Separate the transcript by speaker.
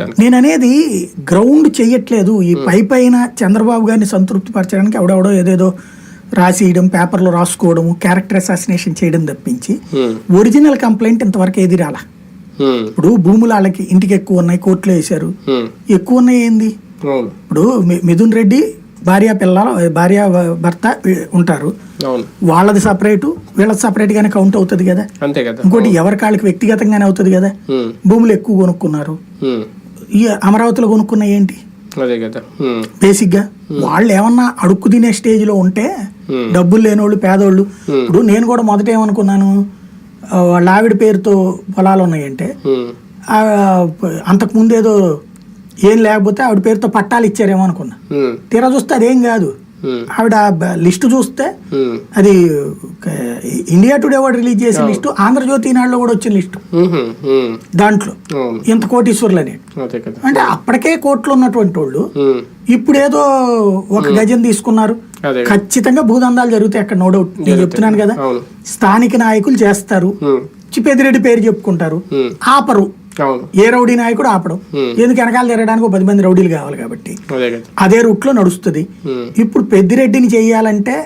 Speaker 1: మార్చడానికి
Speaker 2: నేను అనేది గ్రౌండ్ చెయ్యట్లేదు. ఈ పై పైన చంద్రబాబు గారిని సంతృప్తి పరచడానికి ఎవడెవడో ఏదేదో రాసియడం పేపర్లో రాసుకోవడం క్యారెక్టర్ అసాసినేషన్ చేయడం తప్పించి. ఒరిజినల్ కంప్లైంట్ ఇంతవరకు ఏది రాలా?
Speaker 1: హ్మ్.
Speaker 2: ఇప్పుడు భూములు వాళ్ళకి ఇంటికి ఎక్కువ ఉన్నాయి కోర్టులో వేశారు. ఎక్కువ ఉన్నాయి ఏంది? ఇప్పుడు మిథున్ రెడ్డి భార్య పిల్లలు భార్య భర్త ఉంటారు. వాళ్ళది సపరేటు వీళ్ళది సపరేట్ గానే కౌంట్ అవుతుంది కదా. ఇంకోటి ఎవరి కాళ్ళకి వ్యక్తిగతంగానే అవుతుంది కదా. భూములు ఎక్కువ కొనుక్కున్నారు. ఈ అమరావతిలో కొనుక్కున్న ఏంటి
Speaker 1: అదే కదా హ్మ్.
Speaker 2: బేసిక్గా వాళ్ళు ఏమన్నా అడుక్కు తినే స్టేజ్లో ఉంటే. డబ్బులు లేనోళ్ళు పేదోళ్ళు ఇప్పుడు నేను కూడా మొదట ఏమనుకున్నాను వాళ్ళ ఆవిడ పేరుతో పొలాలు ఉన్నాయంటే
Speaker 1: హ్మ్.
Speaker 2: ఆ, అంతకు ముందు ఏదో ఏం లేకపోతే ఆవిడ పేరుతో పట్టాలు ఇచ్చారేమో అనుకున్నా. తీరా చూస్తే అదేం కాదు. ఆవిడ లిస్టు చూస్తే
Speaker 1: హ్మ్.
Speaker 2: అది ఇండియా టుడే వాడు రిలీజ్ చేసిన లిస్టు ఆంధ్రజ్యోతి ఈనాడులో కూడా వచ్చిన లిస్టు. దాంట్లో. ఇంత కోటీశ్వర్లని
Speaker 1: కదా.
Speaker 2: అంటే అప్పటికే కోట్లు ఉన్నటువంటి వాళ్ళు. ఇప్పుడు ఏదో ఒక గజం తీసుకున్నారు. ఖచ్చితంగా భూదందాలు జరుగుతాయి అక్కడ నో డౌట్ నేను చెప్తున్నాను కదా. స్థానిక నాయకులు చేస్తారు. చిపెదిరెడ్డి పేరు చెప్పుకుంటారు. ఆపరు. ఏ రౌడీ నాయకుడు ఆపడం. ఎందుకు వెనకాల తిరగడానికి పది మంది రౌడీలు కావాలి కాబట్టి.
Speaker 1: అదే
Speaker 2: రూట్లో నడుస్తుంది. ఇప్పుడు పెద్దిరెడ్డిని చేయాలంటే